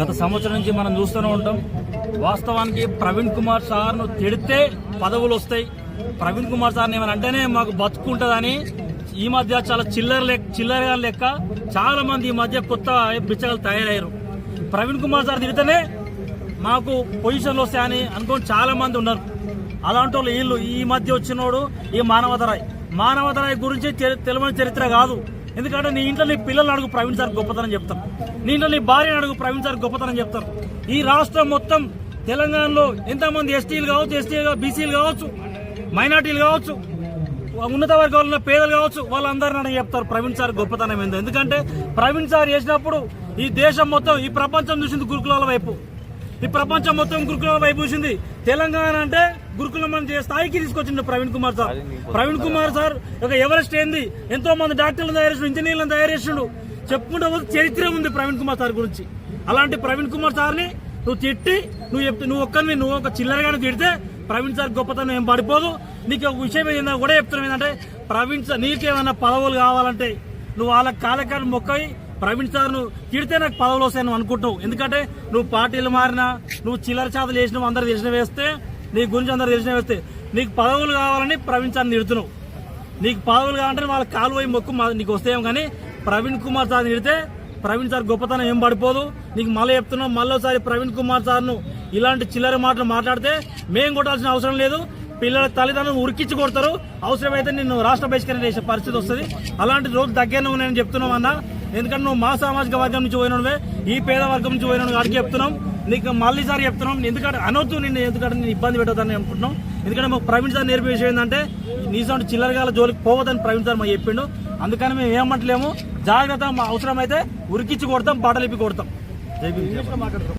గత సంవత్సరం నుంచి మనం చూస్తూనే ఉంటాం. వాస్తవానికి ప్రవీణ్ కుమార్ సార్ను తిడితే పదవులు వస్తాయి. ప్రవీణ్ కుమార్ సార్ని ఏమైనా అంటేనే మాకు బతుకుంటుందని ఈ మధ్య చాలా చిల్లర లెక్క చిల్లరగా లెక్క చాలా మంది ఈ మధ్య కొత్త బిచ్చగలు తయారయ్యారు. ప్రవీణ్ కుమార్ సార్ తిడితేనే మాకు పొజిషన్లు వస్తాయని అనుకొని చాలా మంది ఉన్నారు. అలాంటి వాళ్ళు వీళ్ళు ఈ మధ్య వచ్చినోడు ఈ మానవతరాయ్ మానవతరాయ్ గురించి తెలియని చరిత్ర కాదు. ఎందుకంటే నీ ఇంట్లో నీ పిల్లలు అడుగు ప్రవీణ్ సార్ గొప్పతనం చెప్తారు. నీ ఇంట్లో నీ భార్యను అడుగు ప్రవీణ్ సార్ గొప్పతనం చెప్తారు. ఈ రాష్ట్రం మొత్తం తెలంగాణలో ఎంతమంది ఎస్టీలు కావచ్చు ఎస్టీలు బీసీలు కావచ్చు మైనార్టీలు కావచ్చు ఉన్నత వర్గాలు ఉన్న పేదలు కావచ్చు వాళ్ళందరినీ అడిగి చెప్తారు ప్రవీణ్ సార్ గొప్పతనం ఏందో. ఎందుకంటే ప్రవీణ్ సార్ చేసినప్పుడు ఈ దేశం మొత్తం ఈ ప్రపంచం చూసింది గురుకులాల వైపు. ఈ ప్రపంచం మొత్తం గురుకులాల వైపు చూసింది తెలంగాణ అంటే గురుకులం అని స్థాయికి తీసుకొచ్చింది ప్రవీణ్ కుమార్ సార్? ప్రవీణ్ కుమార్ సార్ ఒక ఎవరెస్ట్ ఏంది? ఎంతో మంది డాక్టర్లను తయారు చేసిండు ఇంజనీర్లను తయారు చేసిండు. చెప్పుకుంటే చరిత్ర ఉంది ప్రవీణ్ కుమార్ సార్ గురించి. అలాంటి ప్రవీణ్ కుమార్ సార్ని నువ్వు తిట్టి నువ్వు చెప్తే నువ్వు ఒక్కరిని నువ్వు ఒక చిల్లరగానే తిడితే ప్రవీణ్ సార్ గొప్పతనం ఏం పడిపోదు. నీకు ఒక విషయం ఏంటంటే కూడా చెప్తున్నాం ఏంటంటే ప్రవీణ్ సార్ నీకేమైనా పదవులు కావాలంటే నువ్వు వాళ్ళ కాలకాలం మొక్కవి ప్రవీణ్ సార్ నువ్వు తిడితే నాకు పదవులు వస్తాయని అనుకుంటావు ఎందుకంటే నువ్వు పార్టీలు మారినా నువ్వు చిల్లర చేతలు చేసినావు అందరు తెలిసిన వేస్తే నీ గురించి అందరు తెలిసిన వస్తే నీకు పదవులు కావాలని ప్రవీణ్ సార్ నిడుతున్నావు నీకు పదవులు కావాలంటే వాళ్ళ కాలు పోయి మొక్కు నీకు వస్తాయేమో కానీ ప్రవీణ్ కుమార్ సార్ నిడితే ప్రవీణ్ సార్ గొప్పతనం ఏం పడిపోదు. నీకు మళ్ళీ చెప్తున్నాం మళ్ళీసారి ప్రవీణ్ కుమార్ సార్ను ఇలాంటి చిల్లర మాటలు మాట్లాడితే మేం కొట్టాల్సిన అవసరం లేదు. పిల్లల తల్లిదండ్రులు ఉరికించి కొడతారు. అవసరమైతే నిన్ను రాష్ట్ర బహిష్కరణ చేసే పరిస్థితి వస్తుంది. అలాంటి రోజు దగ్గర నేను చెప్తున్నాం అన్న. ఎందుకంటే నువ్వు మా సామాజిక వర్గం నుంచి పోయినవే ఈ పేద వర్గం నుంచి పోయిన అడిగి చెప్తున్నాం. నీకు మళ్ళీ సారి చెప్తున్నాం. ఎందుకంటే అనొద్దు నిన్ను ఎందుకంటే నేను ఇబ్బంది పెట్టదని అనుకుంటున్నాం. ఎందుకంటే మాకు ప్రవీణ్ సార్ నేర్పే విషయం ఏంటంటే నీ చిల్లరగాల జోలికి పోవద్దని ప్రవీణ్ సార్ మాకు చెప్పిండు. అందుకని మేము ఏమంటలేము. జాగ్రత్త మా అవసరమైతే ఉరికిచ్చి కొడతాం బాటలిప్పి కొడతాం. జై